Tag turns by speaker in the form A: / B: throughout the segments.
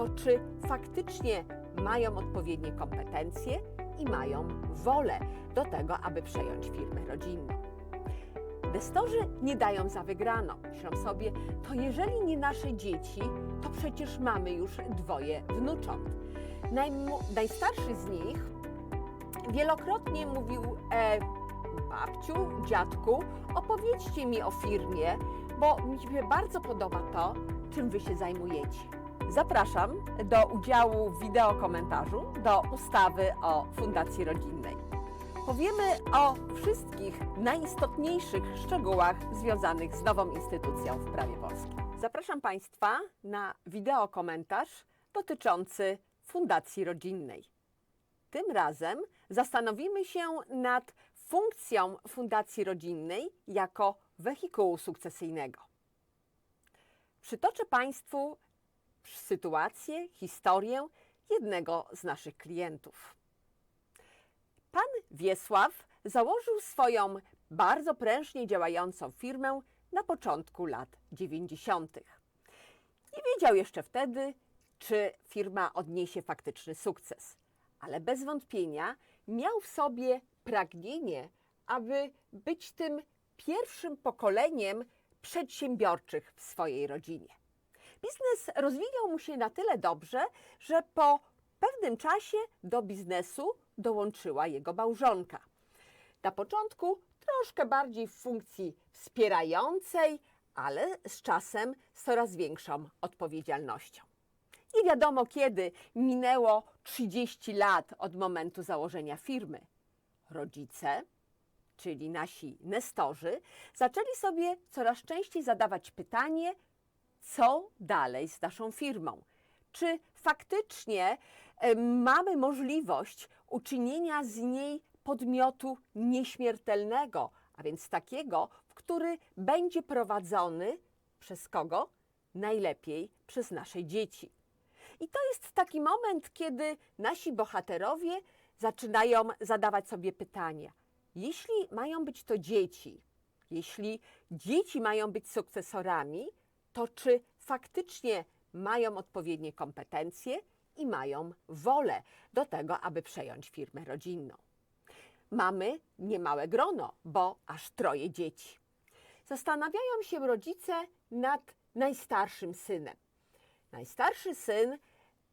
A: to czy faktycznie mają odpowiednie kompetencje i mają wolę do tego, aby przejąć firmę rodzinną. Inwestorzy nie dają za wygraną. Myślą sobie, to jeżeli nie nasze dzieci, to przecież mamy już dwoje wnucząt. Najmu- najstarszy z nich wielokrotnie mówił e, babciu, dziadku, opowiedzcie mi o firmie, bo mi się bardzo podoba to, czym wy się zajmujecie. Zapraszam do udziału w wideo komentarzu do ustawy o Fundacji Rodzinnej. Powiemy o wszystkich najistotniejszych szczegółach związanych z nową instytucją w prawie polskim. Zapraszam Państwa na wideo komentarz dotyczący Fundacji Rodzinnej. Tym razem zastanowimy się nad funkcją Fundacji Rodzinnej jako wehikułu sukcesyjnego. Przytoczę Państwu sytuację, historię jednego z naszych klientów. Pan Wiesław założył swoją bardzo prężnie działającą firmę na początku lat 90. Nie wiedział jeszcze wtedy, czy firma odniesie faktyczny sukces, ale bez wątpienia miał w sobie pragnienie, aby być tym pierwszym pokoleniem przedsiębiorczych w swojej rodzinie. Biznes rozwijał mu się na tyle dobrze, że po pewnym czasie do biznesu dołączyła jego małżonka. Na początku troszkę bardziej w funkcji wspierającej, ale z czasem z coraz większą odpowiedzialnością. Nie wiadomo kiedy minęło 30 lat od momentu założenia firmy. Rodzice, czyli nasi nestorzy, zaczęli sobie coraz częściej zadawać pytanie, co dalej z naszą firmą. Czy faktycznie e, mamy możliwość uczynienia z niej podmiotu nieśmiertelnego, a więc takiego, który będzie prowadzony przez kogo? Najlepiej przez nasze dzieci. I to jest taki moment, kiedy nasi bohaterowie zaczynają zadawać sobie pytania. Jeśli mają być to dzieci, jeśli dzieci mają być sukcesorami, to czy faktycznie mają odpowiednie kompetencje i mają wolę do tego, aby przejąć firmę rodzinną? Mamy niemałe grono, bo aż troje dzieci. Zastanawiają się rodzice nad najstarszym synem. Najstarszy syn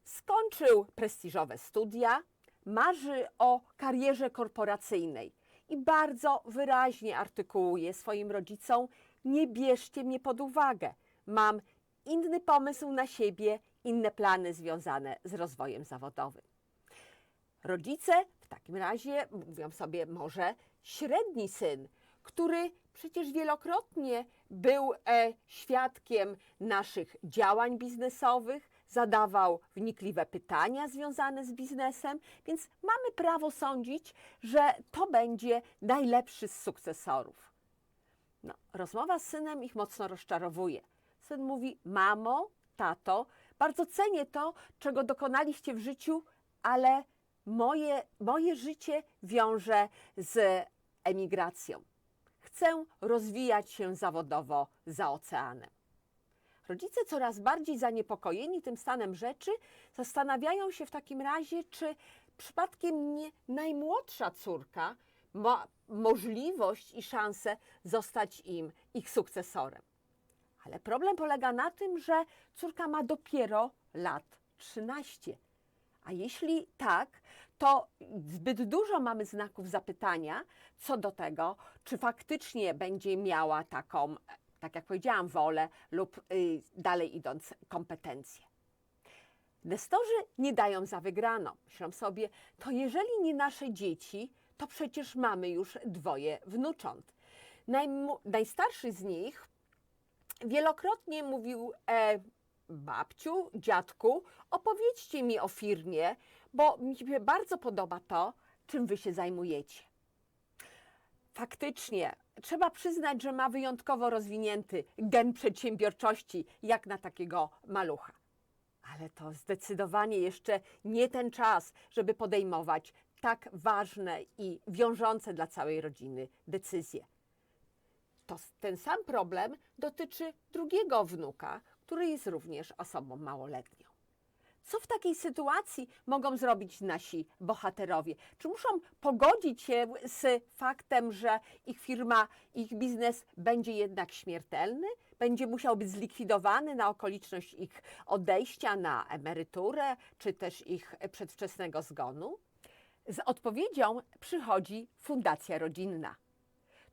A: skończył prestiżowe studia, marzy o karierze korporacyjnej i bardzo wyraźnie artykułuje swoim rodzicom: Nie bierzcie mnie pod uwagę. Mam inny pomysł na siebie, inne plany związane z rozwojem zawodowym. Rodzice w takim razie mówią sobie, może średni syn, który przecież wielokrotnie był e, świadkiem naszych działań biznesowych, zadawał wnikliwe pytania związane z biznesem, więc mamy prawo sądzić, że to będzie najlepszy z sukcesorów. No, rozmowa z synem ich mocno rozczarowuje. Syn mówi: Mamo, tato, bardzo cenię to, czego dokonaliście w życiu, ale moje, moje życie wiąże z emigracją. Chcę rozwijać się zawodowo za oceanem. Rodzice coraz bardziej zaniepokojeni tym stanem rzeczy zastanawiają się w takim razie, czy przypadkiem nie najmłodsza córka ma możliwość i szansę zostać im ich sukcesorem. Ale problem polega na tym, że córka ma dopiero lat 13. A jeśli tak, to zbyt dużo mamy znaków zapytania co do tego, czy faktycznie będzie miała taką, tak jak powiedziałam, wolę lub y, dalej idąc kompetencje. Inwestorzy nie dają za wygraną. Myślą sobie, to jeżeli nie nasze dzieci, to przecież mamy już dwoje wnucząt. Najmu- najstarszy z nich wielokrotnie mówił e, babciu, dziadku, opowiedzcie mi o firmie, bo mi się bardzo podoba to, czym wy się zajmujecie. Faktycznie, trzeba przyznać, że ma wyjątkowo rozwinięty gen przedsiębiorczości, jak na takiego malucha. Ale to zdecydowanie jeszcze nie ten czas, żeby podejmować tak ważne i wiążące dla całej rodziny decyzje. To ten sam problem dotyczy drugiego wnuka, który jest również osobą małoletnią. Co w takiej sytuacji mogą zrobić nasi bohaterowie? Czy muszą pogodzić się z faktem, że ich firma, ich biznes będzie jednak śmiertelny? Będzie musiał być zlikwidowany na okoliczność ich odejścia na emeryturę, czy też ich przedwczesnego zgonu? Z odpowiedzią przychodzi Fundacja Rodzinna.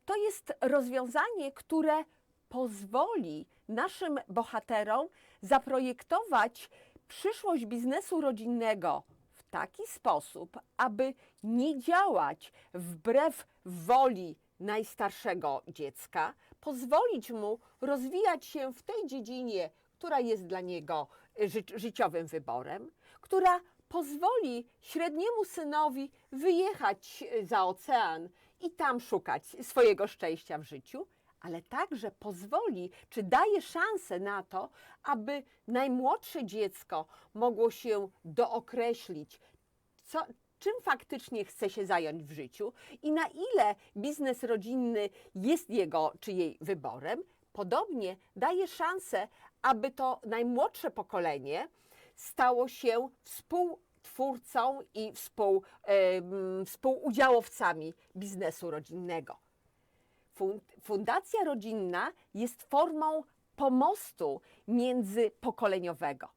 A: To jest rozwiązanie, które pozwoli naszym bohaterom zaprojektować przyszłość biznesu rodzinnego w taki sposób, aby nie działać wbrew woli najstarszego dziecka, pozwolić mu rozwijać się w tej dziedzinie, która jest dla niego ży życiowym wyborem, która pozwoli średniemu synowi wyjechać za ocean i tam szukać swojego szczęścia w życiu, ale także pozwoli, czy daje szansę na to, aby najmłodsze dziecko mogło się dookreślić, co, czym faktycznie chce się zająć w życiu i na ile biznes rodzinny jest jego czy jej wyborem. Podobnie daje szansę, aby to najmłodsze pokolenie stało się współtwórcą i współ, em, współudziałowcami biznesu rodzinnego. Fun- Fundacja rodzinna jest formą pomostu międzypokoleniowego.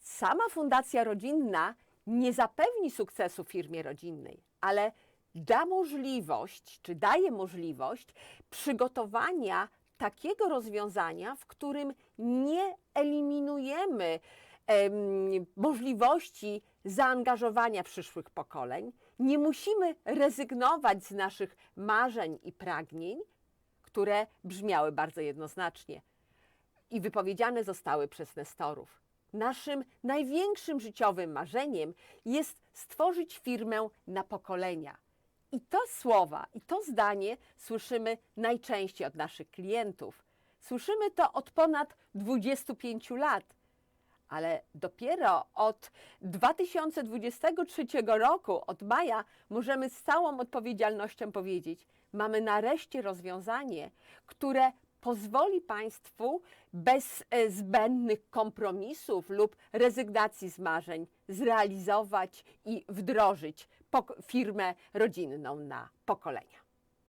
A: Sama fundacja rodzinna nie zapewni sukcesu firmie rodzinnej, ale da możliwość, czy daje możliwość przygotowania takiego rozwiązania, w którym nie eliminujemy em, możliwości zaangażowania przyszłych pokoleń, nie musimy rezygnować z naszych marzeń i pragnień, które brzmiały bardzo jednoznacznie i wypowiedziane zostały przez Nestorów. Naszym największym życiowym marzeniem jest stworzyć firmę na pokolenia. I to słowa, i to zdanie słyszymy najczęściej od naszych klientów. Słyszymy to od ponad 25 lat, ale dopiero od 2023 roku, od maja, możemy z całą odpowiedzialnością powiedzieć: mamy nareszcie rozwiązanie, które pozwoli Państwu bez e, zbędnych kompromisów lub rezygnacji z marzeń zrealizować i wdrożyć firmę rodzinną na pokolenia.